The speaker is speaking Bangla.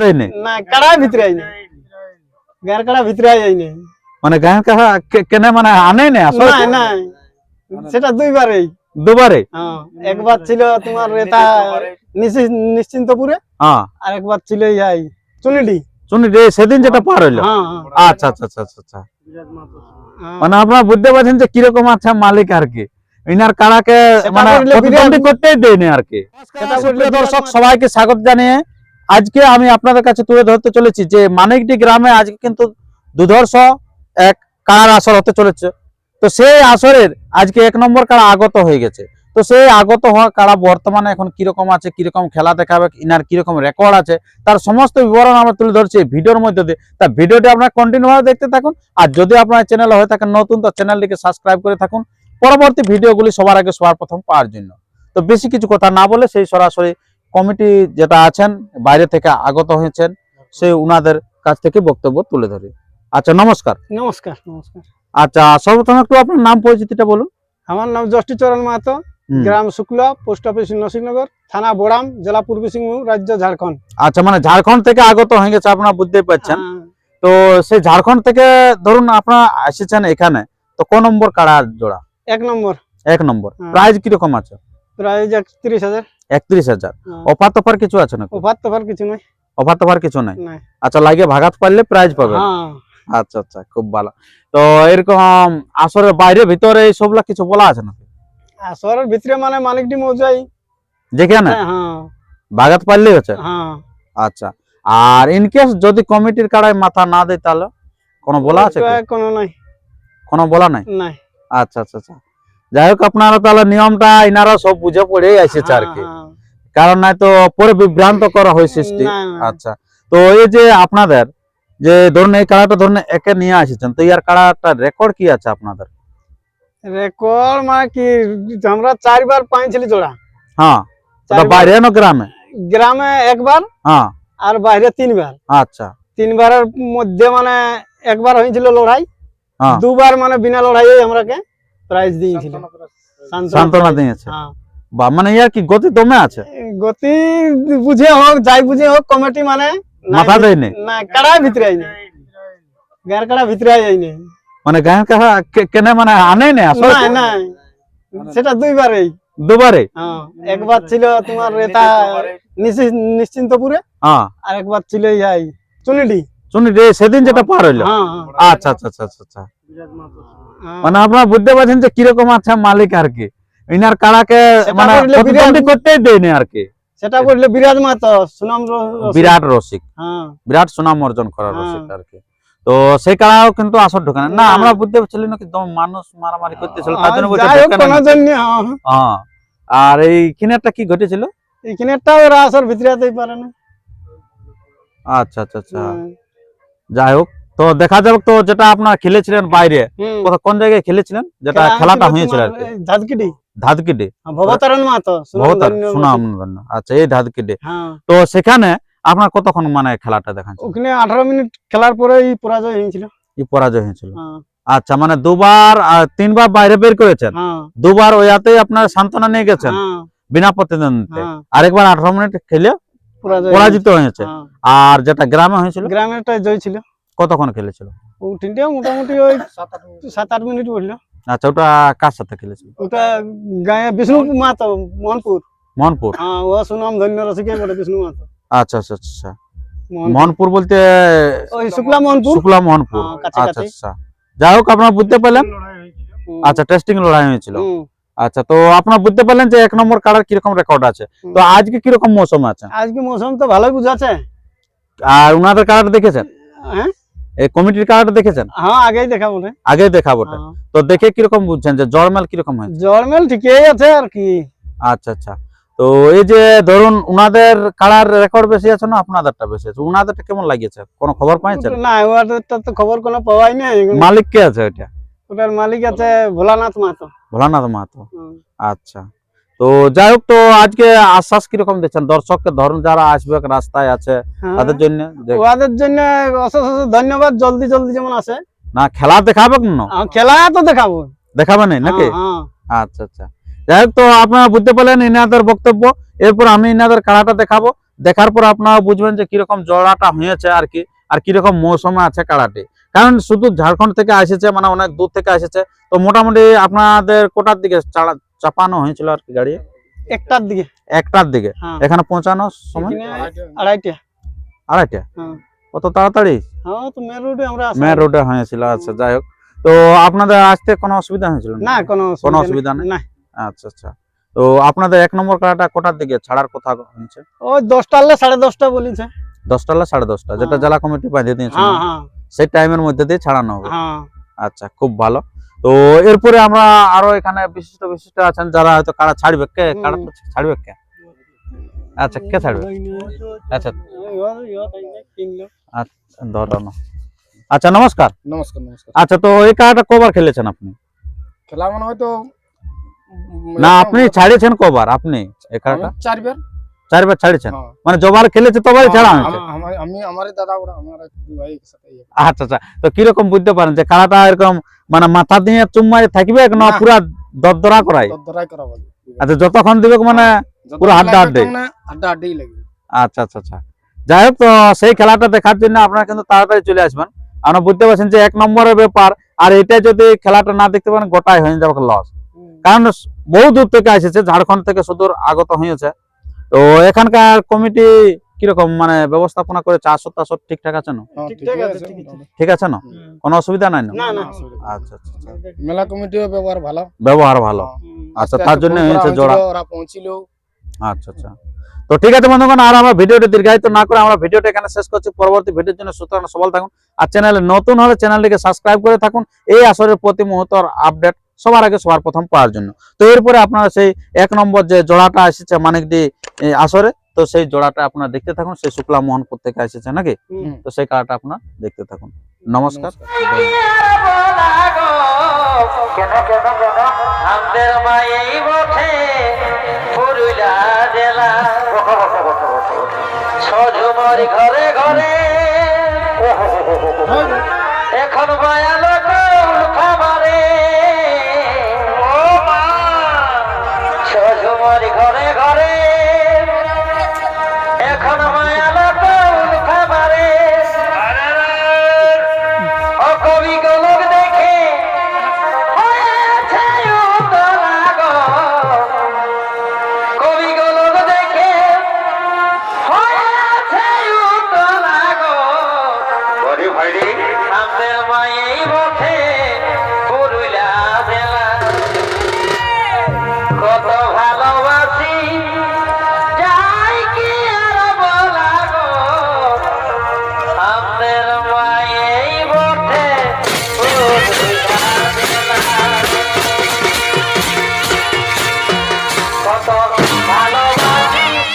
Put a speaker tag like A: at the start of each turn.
A: দেয়নি
B: না কাড়া ভিতরে আইনি। গার কাড়া ভিতরে আইনি।
A: মানে গায়ের মানে আনে না? আসলে
B: না না। সেটা দুইবারই
A: দুবারে?
B: হ্যাঁ একবার ছিল তোমার এটা নিশ্চিন্তপুরে
A: হ্যাঁ।
B: আর একবার ছিল ইয়াই চুনিডি।
A: শুনি সেদিন যেটা পার হইল?
B: হ্যাঁ। হ্যাঁ,
A: আচ্ছা আচ্ছা আচ্ছা আচ্ছা, আচ্ছা
B: হ্যাঁ।
A: মানে আপনারা বুঝতে পারছেন যে কীরকম আছে মালিক আর কি? ইনার কাড়াকে মানে করতেই দেয়নি আর কি। দর্শক সবাইকে স্বাগত জানিয়ে আজকে আমি আপনাদের কাছে তুলে ধরতে চলেছি যে মানিকডি গ্রামে আজকে কিন্তু দুধর্ষ এক কাড়ার আসর হতে চলেছে। তো সেই আসরের আজকে এক নম্বর কাড়া আগত হয়ে গেছে। তো সেই আগত হওয়া কারা বর্তমানে এখন কীরকম আছে, কীরকম খেলা দেখাবে, ইনার কীরকম রেকর্ড আছে, তার সমস্ত বিবরণ আমরা তুলে ধরছি ভিডিওর মধ্যে দিয়ে। তা ভিডিওটি আপনারা কন্টিনিউ ভাবে দেখতে থাকুন, আর যদি আপনার চ্যানেল হয়ে থাকেন নতুন, তো চ্যানেলটিকে সাবস্ক্রাইব করে থাকুন। পরবর্তী ভিডিওগুলি সবার আগে সবার প্রথম পাওয়ার জন্য। তো বেশি কিছু কথা না বলে সেই সরাসরি কমিটি যেটা আছেন বাইরে থেকে আগত হয়েছেন সেই উনাদের কাছ থেকে বক্তব্য তুলে ধরি। আচ্ছা নমস্কার।
B: নমস্কার নমস্কার।
A: আচ্ছা সর্বপ্রথম একটু আপনার নাম পরিচিতিটা বলুন।
B: আমার নাম যষ্টি চরণ মাহাতো গ্রাম শুক্লা পোস্ট অফিস নরসিংনগর থানা বোড়াম জেলা পূর্বী সিংভূম রাজ্য ঝাড়খণ্ড।
A: আচ্ছা মানে ঝাড়খণ্ড থেকে আগত হয়ে গেছে আপনারা বুঝতেই পারছেন।
B: হ্যাঁ,
A: তো সেই ঝাড়খণ্ড থেকে ধরুন আপনারা এসেছেন এখানে তো কোন নম্বর কাড়া জোড়া?
B: এক নম্বর।
A: এক নম্বর।
B: হ্যাঁ।
A: প্রাইস কীরকম আছে?
B: প্রায় একত্রিশ হাজার।
A: একত্রিশ হাজার।
B: হ্যাঁ।
A: অফার তফার কিছু আছে নাকি?
B: ওভার তোফার কিছু নয়
A: অফার তফার কিছু নাই?
B: নাই।
A: আচ্ছা লাগে ভাগাত পারলে প্রাইজ পাবে
B: হ্যাঁ।
A: আচ্ছা আচ্ছা খুব ভালো। তো এরকম আসরের বাইরে ভিতরে এই সবলা কিছু বলা আছে
B: ভিতরে মানে মৌজাই
A: যেখানে?
B: হ্যাঁ
A: ভাগাত পারলেই হচ্ছে?
B: হ্যাঁ।
A: আচ্ছা আর ইনকেস যদি কমিটির কাড়ায় মাথা না দেয় তাহলে কোনো বলা আছে
B: কোনো নাই।
A: কোনো বলা নাই?
B: নাই।
A: আচ্ছা আচ্ছা আচ্ছা। যাই হোক আপনারা তাহলে নিয়মটা এনারা সব বুঝে পড়েই আসেছে আর কি কারণ নাই তো পরে বিভ্রান্ত করা হয় সৃষ্টি। আচ্ছা। তো এই যে আপনাদের যে ধরুন এই কাড়াটা ধরুন একে নিয়ে আসেছেন তো ইয়ার কাড়াটা রেকর্ড কি আছে আপনাদের?
B: রেকর্ড মানে কি আমরা চারবার পাইছিলি জোড়া।
A: হ্যাঁ। বাইরে না গ্রামে?
B: গ্রামে একবার
A: হ্যাঁ।
B: আর বাইরে তিনবার।
A: আচ্ছা।
B: তিনবারের মধ্যে মানে একবার হয়েছিল লড়াই।
A: হ্যাঁ।
B: দুবার মানে বিনা লড়াই আমাকে প্রাইজ দিয়েছিল। সান্ত্বনা
A: দিয়েছে।
B: হ্যাঁ।
A: বা মানে ইয়ার কি গতি দমে আছে?
B: গতি বুঝে হোক যাই বুঝে হোক কমিটি মানে
A: মাথা দেয়নি।
B: না কাড়া ভিতরে আইনি। গার কাড়া ভিতরে আইনি।
A: মানে গায়ের কাহা কেনে মানে আনে না আসলে?
B: না না সেটা দুইবারই।
A: দুবারে?
B: হ্যাঁ একবার ছিল তোমার এটা নিশ্চি- নিশ্চিন্তপুরে
A: হ্যাঁ।
B: আর একবার ছিল ইয়াই চুনিডি।
A: রে সেদিন যেটা পার হইল। আচ্ছা আচ্ছা আচ্ছা আচ্ছা আচ্ছা। মানে আপনারা বুঝতে পারছেন যে কীরকম আছে মালিক আর কি। ইনার কাড়াকে মানে প্রতিদ্বন্দ্বী করতেই দেয়নি আর কি।
B: সেটা করলে বিরাজ মাতো সুনাম
A: বিরাট রসিক।
B: হ্যাঁ।
A: বিরাট সুনাম অর্জন করার
B: হ্যাঁ।
A: রসিক আর কি। তো সেই কাড়াও কিন্তু আসর ঢোকে না। আমরা বুঝতে পারছিলাম না কি দম মানুষ মারামারি করতেছিল তার জন্য
B: হ্যাঁ, হ্যাঁ।
A: হ্যাঁ। আর এই কিনেরটা কি ঘটেছিল?
B: এখানেরটাও ওরা আসর ভিতরে পারে না।
A: আচ্ছা আচ্ছা আচ্ছা।
B: হ্যাঁ।
A: যাই হোক। তো দেখা যাবে তো যেটা আপনার খেলেছিলেন বাইরে। কোন জায়গায় খেলেছিলেন? যেটা খেলাটা
B: হয়েছিল
A: আর কি।
B: ধাদকিডি হ্যাঁ, ভবতারণ সুনাম
A: আচ্ছা এই ধাদকিডে
B: হ্যাঁ।
A: তো সেখানে আপনার কতক্ষণ মানে খেলাটা দেখাচ্ছেন?
B: ওখানে আঠারো মিনিট খেলার পরেই পরাজয় হয়েছিল।
A: পরাজয় হয়েছিল।
B: হ্যাঁ।
A: আচ্ছা মানে দুবার তিনবার বাইরে বের করেছেন? দুবার ওয়াতেই আপনার সান্ত্বনা নিয়ে গেছেন? বিনা প্রতিদ্বন্দ্বিতে আরেকবার আঠারো মিনিট খেলে পরাজিত হয়েছে।
B: হ্যাঁ।
A: আর যেটা গ্রামে হয়েছিল?
B: গ্রামেরটা জয় ছিল।
A: কতক্ষণ খেলেছিল?
B: তিনটে মোটামুটি ওই সাত আট মিনিট বলল।
A: আচ্ছা ওটা কার সাথে খেলেছিল?
B: ওটা গায়ে বিষ্ণু মাহাতো মোহনপুর
A: মোহনপুর
B: হ্যাঁ ও সুনাম ধন্য রসিকে বলে বিষ্ণু মাহাতো।
A: আচ্ছা আচ্ছা আচ্ছা।
B: মোহন-
A: মোহনপুর বলতে
B: ওই শুক্লা মোহনপুর
A: শুক্লা মোহনপুর
B: হ্যাঁ,
A: আচ্ছা আচ্ছা। যাই হোক আপনারা বুঝতে পারলেন? আচ্ছা টেস্টিং লড়াই হয়েছিল। আচ্ছা তো আপনারা বুঝতে পারলেন যে এক নম্বর কার্ডের কীরকম রেকর্ড আছে? তো আজকে কীরকম মৌসুম আছে?
B: আজকে মৌসুম তো ভালোই বুঝাচ্ছে।
A: আর উনাদের কার্ড দেখেছেন?
B: হ্যাঁ?
A: এই কমিটির কার্ড দেখেছেন?
B: হ্যাঁ আগেই দেখাবো রে
A: আগে দেখাবো
B: হ্যাঁ।
A: তো দেখে কীরকম বুঝছেন যে জরমেল কীরকম হয়েছে?
B: জলমেল ঠিকই আছে আর কি।
A: আচ্ছা আচ্ছা। তো এই যে ধরুন উনাদের কালার রেকর্ড বেশি আছে না আপনাদেরটা বেশি আছে? উনাদেরটা কেমন লাগিয়েছে? কোনো খবর পাইছেন?
B: না ওটার তো খবর কোনো পাওয়াই নেই।
A: মালিক কে আছে ওইটা?
B: ওটার মালিক আছে ভোলানাথ মাহাতো।
A: ভোলানাথ মাহাতো। আচ্ছা। তো যাই হোক তো আজকে আশ্বাস কীরকম দিচ্ছেন? দর্শককে ধরুন যারা আসবে রাস্তায় আছে
B: হ্যাঁ।
A: তাদের জন্য
B: ওদের জন্য অশেষ অশেষ ধন্যবাদ জলদি জলদি যেমন আসে
A: না খেলা দেখাবে না
B: খেলা তো দেখাবো।
A: দেখাবে না নাকি?
B: হ্যাঁ, হ্যাঁ।
A: আচ্ছা আচ্ছা। যাই হোক তো আপনারা বুঝতে পারলেন ইনাদের বক্তব্য। এরপর আমি ইনাদের কাড়াটা দেখাবো। দেখার পর আপনারা বুঝবেন যে কীরকম জোড়াটা হয়েছে আর কি আর কীরকম মৌসুমে আছে কাড়াটি কারণ শুধু ঝাড়খণ্ড থেকে এসেছে মানে অনেক দূর থেকে এসেছে। তো মোটামুটি আপনাদের কোটার দিকে চাপানো হয়েছিল আর কি গাড়ি।
B: একটার দিকে?
A: একটার দিকে।
B: হ্যাঁ।
A: এখানে পৌঁছানোর সময়?
B: আড়াইটা।
A: আড়াইটা?
B: হ্যাঁ।
A: কত তাড়াতাড়ি?
B: হ্যাঁ তো মেন রোডে আমরা
A: মেন রোডে হয়েছিল আচ্ছা যাই হোক। তো আপনাদের আসতে কোনো অসুবিধা হয়েছিল
B: না? কোনো
A: কোনো অসুবিধা নেই? আচ্ছা আচ্ছা। তো আপনাদের এক নম্বর কাড়াটা কোটার দিকে ছাড়ার কথা হয়েছে
B: ওই দশটা হলে সাড়ে দশটা বলেছে।
A: দশটা না সাড়ে দশটা যেটা। জেলা কমিটি বাঁধিয়ে দিয়েছে সেই টাইমের মধ্যে দিয়ে ছাড়ানো হবে। আচ্ছা খুব ভালো। তো এরপরে আমরা আরও এখানে বিশিষ্ট বিশিষ্ট আছেন যারা হয়তো কাড়া ছাড়বে? কে। কাড়া ছাড়বে কে? আচ্ছা কে ছাড়বে? আচ্ছা। আচ্ছা নমস্কার।
C: নমস্কার নমস্কার।
A: আচ্ছা তো এই কাড়াটা কবার খেলেছেন আপনি?
C: খেলা মানে হয়তো
A: না আপনি ছাড়িয়েছেন কবার? আপনি এই
C: আমি চারবার।
A: চারবার ছাড়িয়েছেন?
C: হ্যাঁ।
A: মানে জবার খেলেছে তবারই ছাড়া হয়েছে?
C: আমি আমি আমার দাদা আমার ভাই ইয়ে।
A: আচ্ছা আচ্ছা। তো কীরকম বুঝতে পারেন যে কাড়াটা এরকম মানে মাথা দিয়ে চুম্মাই থাকবে না। পুরা দরদরা করাই আচ্ছা যতক্ষণ দিবে মানে পুরো হাড্ডা হাড্ডি।
C: হাড্ডা হাড্ডি লাগবে।
A: আচ্ছা আচ্ছা আচ্ছা। যাই হোক তো সেই খেলাটা দেখার জন্য আপনারা কিন্তু তাড়াতাড়ি চলে আসবেন। আপনারা বুঝতে পারছেন যে এক নম্বরের ব্যাপার আর এটা যদি খেলাটা না দেখতে পারেন গোটাই হয়ে যাবে লস কারণ বহু দূর থেকে এসেছে ঝাড়খণ্ড থেকে সুদূর আগত হয়েছে। তো এখানকার কমিটি কীরকম মানে ব্যবস্থাপনা করে আসর টাসর ঠিকঠাক আছে না?
C: হ্যাঁ,
B: ঠিক আছে।
C: মোটামুটি।
A: ঠিক আছে না? কোনো অসুবিধা নাই না? আচ্ছা আচ্ছা আচ্ছা।
C: মেলা কমিটিও ব্যবহার ভালো।
A: ব্যবহার ভালো। আচ্ছা তার জন্য হয়েছে জোড়া।
C: ওরা পৌঁছিল।
A: আচ্ছা আচ্ছা। তো ঠিক আছে বন্ধুগণ আর আমরা ভিডিওটি দীর্ঘায়িত না করে আমরা ভিডিওটা এখানে শেষ করছি। পরবর্তী ভিডিওর জন্য সুতরাং সবল থাকুন। আর চ্যানেলে নতুন হলে চ্যানেলটিকে সাবস্ক্রাইব করে থাকুন। এই আসরের প্রতি মুহূর্তের আপডেট সবার আগে সবার প্রথম পাওয়ার জন্য। তো এরপরে আপনারা সেই এক নম্বর যে জোড়াটা এসেছে মানিকদি এ, আসরে তো সেই জোড়াটা আপনার দেখতে থাকুন সেই শুক্লা মোহনপুর থেকে এসেছে নাকি? তো সেই কার্ডটা আপনার দেখতে থাকুন। নমস্কার।
D: ঘরে ঘরে এখন বায়ালো